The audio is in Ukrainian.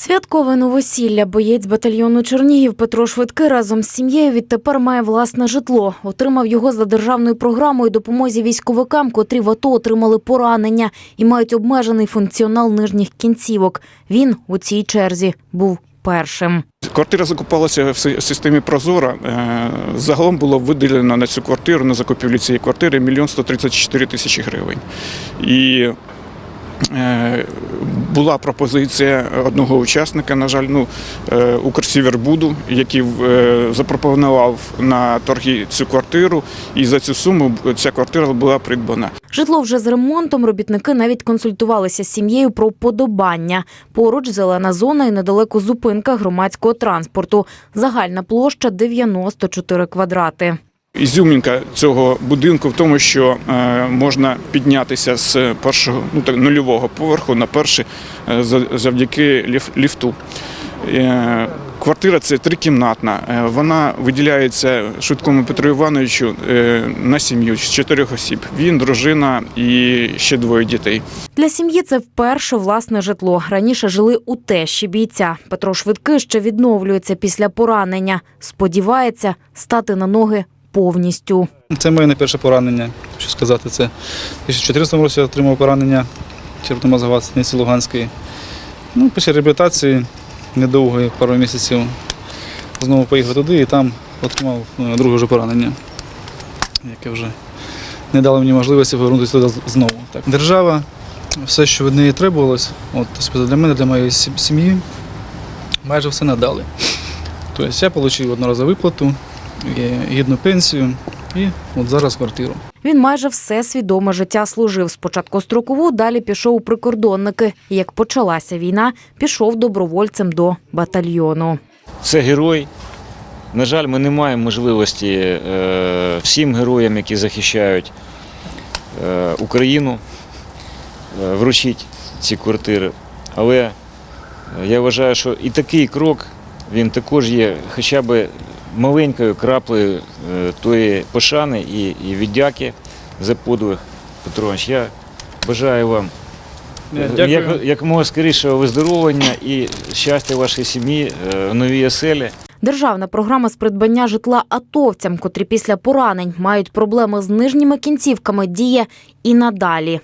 Святкове новосілля. Боєць батальйону Чернігів Петро Швидкий разом з сім'єю відтепер має власне житло. Отримав його за державною програмою допомозі військовикам, котрі в АТО отримали поранення і мають обмежений функціонал нижніх кінцівок. Він у цій черзі був першим. Квартира закупалася в системі Прозора. Е, Загалом було виділено на цю квартиру, на закупівлю цієї квартири 1 134 тисячі гривень. І була пропозиція одного учасника, на жаль, ну, е, Укрсівербуду, який е, запропонував на торги цю квартиру, і за цю суму ця квартира була придбана. Житло вже з ремонтом. Робітники навіть консультувалися з сім'єю про вподобання. Поруч зелена зона і недалеко зупинка громадського транспорту. Загальна площа 94 квадрати. Ізюмінка цього будинку в тому, що е, можна піднятися з першого ну так нульового поверху на перший е, за- завдяки ліф- ліфту. Е, Квартира це трикімнатна. Вона виділяється швидкому Петру Івановичу на сім'ю з чотирьох осіб. Він, дружина і ще двоє дітей. Для сім'ї це вперше власне житло. Раніше жили у тещі бійця. Петро Швидкий ще відновлюється після поранення. Сподівається стати на ноги повністю. Це моє не перше поранення. Що сказати, це в 2014 році я отримав поранення черепно-мозгова станиці Луганської. Ну, після реабілітації недовгої, пару місяців, знову поїхав туди і там отримав е, друге вже поранення, яке вже не дало мені можливості повернутися туди знову. Так. Держава, все, що від неї требувалось, от, для мене, для моєї сім'ї, майже все надали. Тобто я отримав одноразову виплату, гідну пенсію і от зараз квартиру. Він майже все свідоме життя служив. Спочатку строкову, далі пішов у прикордонники. Як почалася війна, пішов добровольцем до батальйону. Це герой. На жаль, ми не маємо можливості е, всім героям, які захищають е, Україну, е, вручити ці квартири. Але я вважаю, що і такий крок він також є хоча б маленькою краплею е, тої пошани і, і віддяки за подвиг. Петрович, я бажаю вам як, якомога скорішого виздоровлення і щастя вашій сім'ї е, в новій оселі. Державна програма з придбання житла атовцям, котрі після поранень мають проблеми з нижніми кінцівками, діє і надалі.